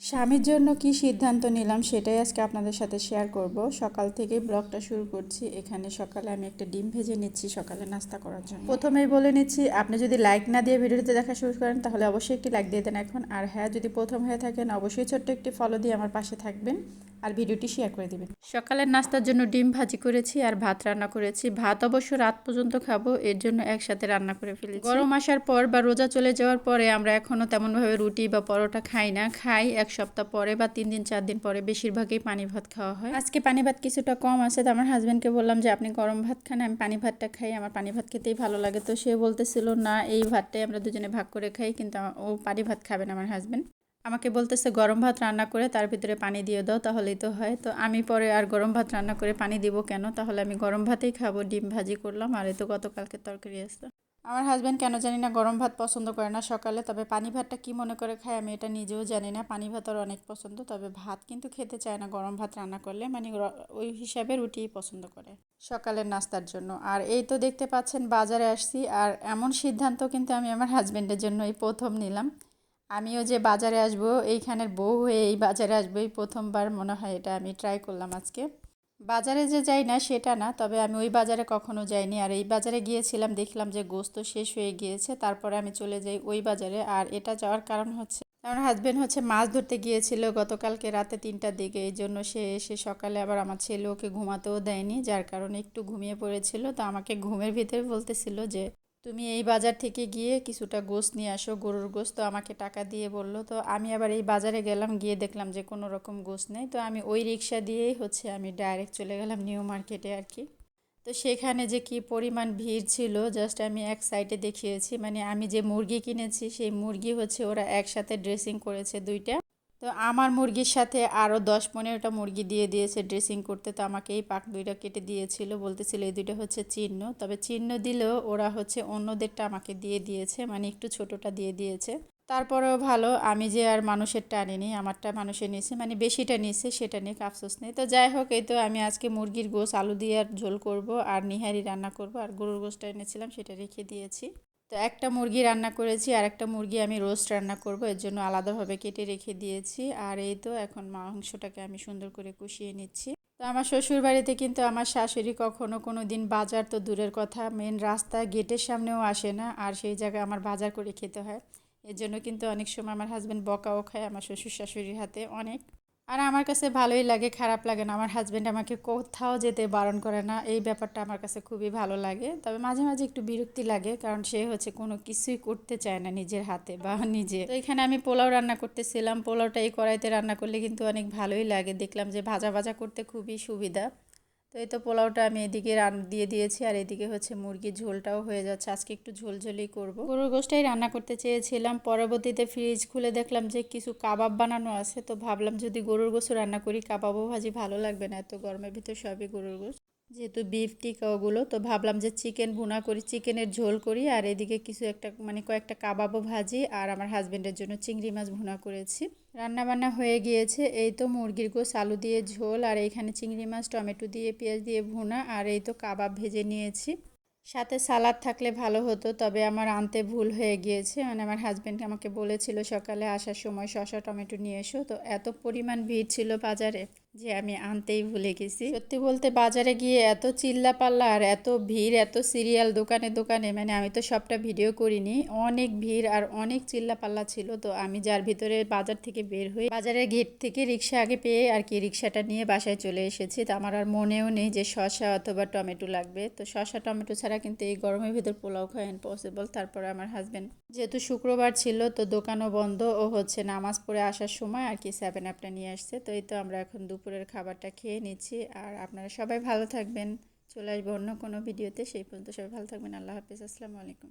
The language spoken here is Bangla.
স্বামীর জন্য কি সিদ্ধান্ত নিলাম সেটাই আজকে আপনাদের সাথে শেয়ার করব। সকাল থেকেই ব্লগটা শুরু করছি। এখানে সকালে আমি একটা ডিম ভেজে নিচ্ছি, সকালে নাস্তা করার জন্য। প্রথমেই বলে নিচ্ছি, আপনি যদি লাইক না দিয়ে ভিডিওতে দেখা শুরু করেন, তাহলে অবশ্যই একটি লাইক দিয়ে দেন এখন। আর হ্যাঁ যদি প্রথম হয়ে থাকেন, অবশ্যই ছোট্ট একটি ফলো দিয়ে আমার পাশে থাকবেন। আর ভিডিওটি শেয়ার করে দিবেন। সকালের নাস্তার জন্য ডিম ভাজি করেছি আর ভাত রান্না করেছি। ভাত অবশ্য রাত পর্যন্ত খাব এর জন্য একসাথে রান্না করে ফেলি গরম আসার পর বা রোজা চলে যাওয়ার পরে আমরা এখনও তেমনভাবে রুটি বা পরোটা খাই না। খাই এক সপ্তাহ পরে বা তিন দিন চার দিন পরে বেশিরভাগই পানি ভাত খাওয়া হয়। আজকে পানি ভাত কিছুটা কম আছে তো আমার হাজব্যান্ডকে বললাম যে আপনি গরম ভাত খান আমি পানি ভাতটা খাই আমার পানি ভাত খেতেই ভালো লাগে। তো সে বলতেছিল না এই ভাতটাই আমরা দুজনে ভাগ করে খাই। কিন্তু ও পানি ভাত খাবেন আমার হাজব্যান্ড আমাকে বলতেছে, গরম ভাত রান্না করে তার ভিতরে পানি দিয়ে দাও, তাহলেই তো হয়। তো আমি পরে আর গরম ভাত রান্না করে পানি দিব কেন? তাহলে আমি গরম ভাতেই খাব, ডিম ভাজি করলাম, আর এই তো গতকালকে তরকারি আসতো আমার হাজব্যান্ড কেন জানি না গরম ভাত পছন্দ করে না সকালে, তবে পানি ভাতটা কি মনে করে খায় আমি এটা নিজেও জানি না। পানি ভাত ওর অনেক পছন্দ, তবে ভাত কিন্তু খেতে চায় না গরম ভাত রান্না করলে মানে ওই হিসাবে রুটিই পছন্দ করে সকালের নাস্তার জন্য। আর এই তো দেখতে পাচ্ছেন, বাজারে আসছি, আর এমন সিদ্ধান্ত কিন্তু আমি আমার হাজব্যান্ডের জন্য এই প্রথম নিলাম। আমিও যে বাজারে আসব, এইখানের বউ হয়ে এই বাজারে আসব, এই প্রথমবার মনে হয় এটা আমি ট্রাই করলাম আজকে। বাজারে যে যাই না সেটা না, তবে আমি ওই বাজারে কখনো যাইনি। আর এই বাজারে গিয়েছিলাম, দেখলাম যে গোস্ত শেষ হয়ে গিয়েছে, তারপরে আমি চলে যাই ওই বাজারে। আর এটা যাওয়ার কারণ হচ্ছে, আমার হাজব্যান্ড হচ্ছে মাছ ধরতে গিয়েছিল গতকালকে রাতে তিনটার দিকে, এই জন্য সে এসে সকালে আবার আমার ছেলে ওকে ঘুমাতেও দেয়নি, যার কারণে একটু ঘুমিয়ে পড়েছিল। তো আমাকে ঘুমের ভিতরে বলতেছিল যে তুমি এই বাজার থেকে গিয়ে কিছুটা গোস্ত নিয়ে আসো, গরুর গোস্ত তো আমাকে টাকা দিয়ে বলল। তো আমি আবার এই বাজারে গেলাম, গিয়ে দেখলাম যে কোনো রকম গোস্ত নেই। তো আমি ওই রিক্সা দিয়েই হচ্ছে আমি ডাইরেক্ট চলে গেলাম নিউ মার্কেটে আর কি। তো সেখানে যে কি পরিমাণ ভিড় ছিল জাস্ট আমি এক সাইডে দেখিয়েছি। মানে আমি যে মুরগি কিনেছি, সেই মুরগি হচ্ছে ওরা একসাথে ড্রেসিং করেছে দুইটা। তো আমার মুরগির সাথে আরও দশ পনেরোটা মুরগি দিয়ে দিয়েছে ড্রেসিং করতে। তো আমাকে এই পাক দুইটা কেটে দিয়েছিল, বলতেছিল এই দুইটা হচ্ছে চিহ্ন। তবে চিহ্ন দিলেও ওরা হচ্ছে অন্যদেরটা আমাকে দিয়ে দিয়েছে মানে একটু ছোটোটা দিয়ে দিয়েছে। তারপরেও ভালো, আমি যে আর মানুষেরটা আনিনি আমারটা মানুষের নিয়েছে মানে বেশিটা নিয়েছে, সেটা নিয়ে আফসোস নেই। তো যাই হোক, এই তো আমি আজকে মুরগির গোস আলু দিয়ে আর ঝোল করব, আর নিহারি রান্না করব, আর গরুর গোসটা এনেছিলাম, সেটা রেখে দিয়েছি। তো একটা মুরগি রান্না করেছি, আর একটা মুরগি আমি রোস্ট রান্না করব। এর জন্য আলাদাভাবে কেটে রেখে দিয়েছি। আর এই তো এখন মাংসটাকে আমি সুন্দর করে কষিয়ে নিচ্ছি। তো আমার শ্বশুর বাড়িতে কিন্তু আমার শাশুড়ি কখনো কোনো দিন বাজার তো দূরের কথা মেন রাস্তা গেটের সামনেও আসে না, আর সেই জায়গায় আমার বাজার করে খেতে হয়। এর জন্য কিন্তু অনেক সময় আমার হাজব্যান্ড বকাও খায় আমার শ্বশুর শাশুড়ির হাতে অনেক। আর আমার কাছে ভালোই লাগে, খারাপ লাগে না। আমার হাজব্যান্ড আমাকে কোথাও যেতে বারণ করে না। এই ব্যাপারটা আমার কাছে খুবই ভালো লাগে। তবে মাঝে মাঝে একটু বিরক্তি লাগে, কারণ সে হচ্ছে কোনো কিছুই করতে চায় না নিজের হাতে বা নিজে। তো এখানে আমি পোলাও রান্না করতেছিলাম। পোলাওটা এই কড়াইতে রান্না করলে কিন্তু অনেক ভালোই লাগে। দেখলাম যে ভাজা ভাজা করতে খুবই সুবিধা। তো এই তো পোলাওটা আমি এদিকে রান দিয়ে দিয়েছি আর এদিকে হচ্ছে মুরগির ঝোলটাও হয়ে যাচ্ছে। আজকে একটু ঝোলঝোলই করব। গরুর গোষ্ঠটাই রান্না করতে চেয়েছিলাম। পরবর্তীতে ফ্রিজ খুলে দেখলাম যে কিছু কাবাব বানানো আছে। তো ভাবলাম যদি গরুর গোস্ত রান্না করি, কাবাবও ভাজি ভালো লাগবে না। এত গরমের ভিতর সবই গরুর গোস্ত যেহেতু বিফ টিকা ওগুলো, তো ভাবলাম যে চিকেন ভুনা করি চিকেনের ঝোল করি, আর এদিকে কিছু একটা মানে কয়েকটা কাবাবও ভাজি, আর আমার হাজব্যান্ডের জন্য চিংড়ি মাছ ভুনা করেছি। রান্না বান্না হয়ে গিয়েছে, এই তো মুরগির গোস আলু দিয়ে ঝোল, আর এইখানে চিংড়ি মাছ, টমেটো দিয়ে পেঁয়াজ দিয়ে ভুনা, আর এই তো কাবাব ভেজে নিয়েছি। সাথে সালাদ থাকলে ভালো হতো, তবে আমার আনতে ভুল হয়ে গিয়েছে। মানে আমার হাজব্যান্ড আমাকে বলেছিল সকালে আসার সময় শসা, টমেটো নিয়ে এসো, তো এত পরিমাণ ভিড় ছিল বাজারে। যে আমি আনতেই ভুলে গেছি। সত্যি বলতে বাজারে গিয়ে এত চিল্লা পাল্লা আর এত ভিড়, এত সিরিয়াল দোকানে দোকানে মানে আমি তো সবটা ভিডিও করিনি, অনেক ভিড় আর অনেক চিল্লা পাল্লা ছিল। তো আমি যার ভিতরে বাজার থেকে বের হয়ে বাজারের গেট থেকে রিক্সা আগে পেয়ে আর কি রিক্সাটা নিয়ে বাসায় চলে এসেছি। তো আমার আর মনেও নেই যে শসা অথবা টমেটো লাগবে। তো শসা টমেটো ছাড়া কিন্তু এই গরমের ভিতর পোলাও খাওয়া ইম্পসিবল তারপরে আমার হাজব্যান্ড যেহেতু শুক্রবার ছিল, তো দোকানও বন্ধ, ও হচ্ছে নামাজ পড়ে আসার সময় আর কি সেভেন আপটা নিয়ে আসছে। তো এই তো আমরা এখন দুপুরের খাবারটা খেয়ে নিচ্ছি আর আপনারা সবাই ভালো থাকবেন। চলে আসব অন্য কোনো ভিডিওতে, সেই পর্যন্ত সবাই ভালো থাকবেন। আল্লাহ হাফিজ। আসসালামু আলাইকুম।